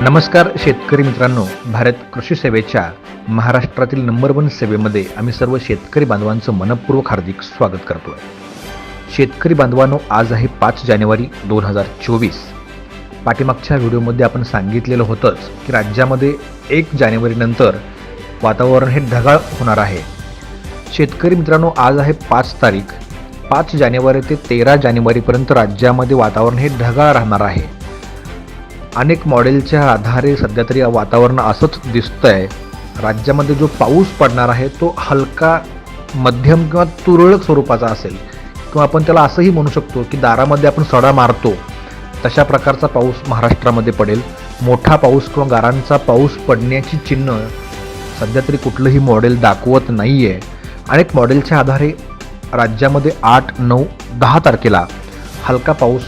नमस्कार शेतकरी मित्रांनो भारत कृषी सेवेच्या महाराष्ट्रातील नंबर वन सेवेमध्ये आम्ही सर्व शेतकरी बांधवांचं मनपूर्वक हार्दिक स्वागत करतो शेतकरी बांधवांनो आज आहे पाच जानेवारी दोन हजार चोवीस. पाठीमागच्या व्हिडिओमध्ये आपण सांगितलेलं होतंच की राज्यामध्ये एक जानेवारीनंतर वातावरण हे ढगाळ होणार आहे. शेतकरी मित्रांनो आज आहे पाच तारीख. पाच जानेवारी ते तेरा जानेवारीपर्यंत राज्यामध्ये वातावरण हे ढगाळ राहणार आहे. अनेक मॉडेलच्या आधारे सध्या तरी वातावरण असंच दिसतं आहे राज्यामध्ये जो पाऊस पडणार आहे तो हलका मध्यम किंवा तुरळक स्वरूपाचा असेल. किंवा आपण त्याला असंही म्हणू शकतो की दारामध्ये आपण सडा मारतो. तशा प्रकारचा पाऊस महाराष्ट्रामध्ये पडेल. मोठा पाऊस किंवा गारांचा पाऊस पडण्याची चिन्ह सध्या तरी कुठलंही मॉडेल दाखवत नाही आहे अनेक मॉडेलच्या आधारे राज्यामध्ये आठ नऊ दहा तारखेला हलका पाऊस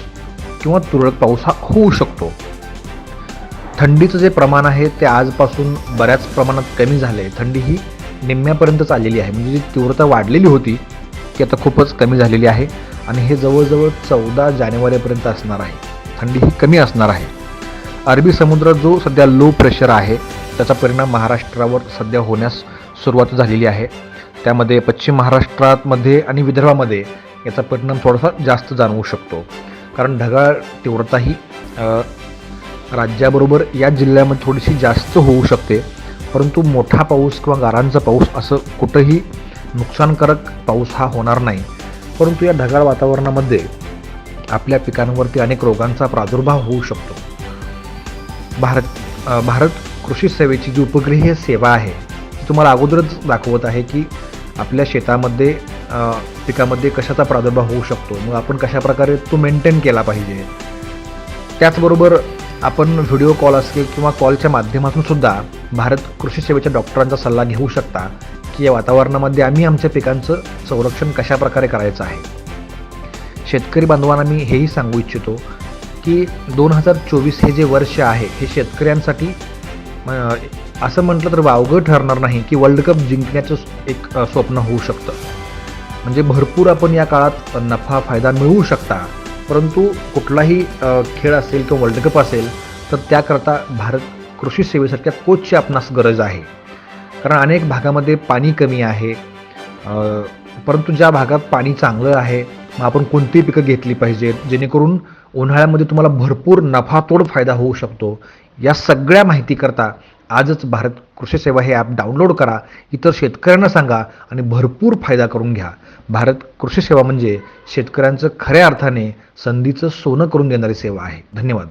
किंवा तुरळक पाऊस हा होऊ शकतो. थंडीचं जे प्रमाण आहे ते आजपासून बऱ्याच प्रमाणात कमी झालं आहे थंडी ही निम्म्यापर्यंतच आलेली आहे. म्हणजे जी तीव्रता वाढलेली होती ती आता खूपच कमी झालेली आहे आणि हे जवळजवळ चौदा जानेवारीपर्यंत असणार आहे. थंडी ही कमी असणार आहे. अरबी समुद्रात जो सध्या लो प्रेशर आहे त्याचा परिणाम महाराष्ट्रावर सध्या होण्यास सुरुवात झालेली आहे. त्यामध्ये पश्चिम महाराष्ट्रामध्ये आणि विदर्भामध्ये याचा परिणाम थोडासा जास्त जाणवू शकतो. कारण ढगाळ तीव्रता ही राज्याबरोबर या जिल्ह्यामध्ये थोडीशी जास्त होऊ शकते. परंतु मोठा पाऊस किंवा गारांचा पाऊस असं कुठंही नुकसानकारक पाऊस हा होणार नाही. परंतु या ढगाळ वातावरणामध्ये आपल्या पिकांवरती अनेक रोगांचा प्रादुर्भाव होऊ शकतो. भारत भारत कृषी सेवेची जी उपग्रहीय सेवा आहे तुम्हाला अगोदरच दाखवत आहे की आपल्या शेतामध्ये पिकामध्ये कशाचा प्रादुर्भाव होऊ शकतो. मग आपण कशाप्रकारे तो मेंटेन केला पाहिजे? त्याचबरोबर आपण व्हिडिओ कॉल असेल किंवा कॉलच्या माध्यमातून सुद्धा भारत कृषी सेवेच्या डॉक्टरांचा सल्ला घेऊ शकता की या वातावरणामध्ये आम्ही आमच्या पिकांचं संरक्षण कशाप्रकारे करायचं आहे? शेतकरी बांधवांना मी हेही सांगू इच्छितो की दोन हजार चोवीस हे जे वर्ष आहे हे शेतकऱ्यांसाठी असं म्हटलं तर वावगं ठरणार नाही की वर्ल्ड कप जिंकण्याचं एक स्वप्न होऊ शकतं. म्हणजे भरपूर आपण या काळात नफा फायदा मिळवू शकता परंतु कुठलाही खेळ असेल किंवा वर्ल्ड कप असेल तर त्याकरता भारत कृषी सेवेसारख्या कोचची आपणास गरज आहे. कारण अनेक भागामध्ये पाणी कमी आहे परंतु ज्या भागात पाणी चांगलं आहे मग आपण कोणती पिकं घेतली पाहिजेत जेणेकरून उन्हाळ्यामध्ये तुम्हाला भरपूर नफातोड फायदा होऊ शकतो. या सगळ्या माहितीकरता आजच भारत कृषी सेवा हे ॲप डाउनलोड करा इतर शेतकऱ्यांना सांगा आणि भरपूर फायदा करून घ्या. भारत कृषी सेवा म्हणजे शेतकऱ्यांचं खऱ्या अर्थाने संधीचं सोनं करून देणारी सेवा आहे. धन्यवाद.